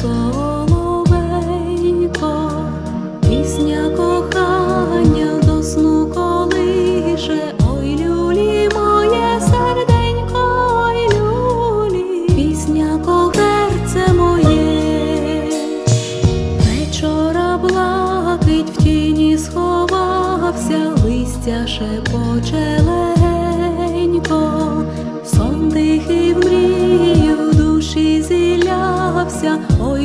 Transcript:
соловейко, пісня кохання до колише, ой люлі моє серденько, люлі, пісня когерце моє, вечора блакить в тіні сховався, листя шепоче. 想。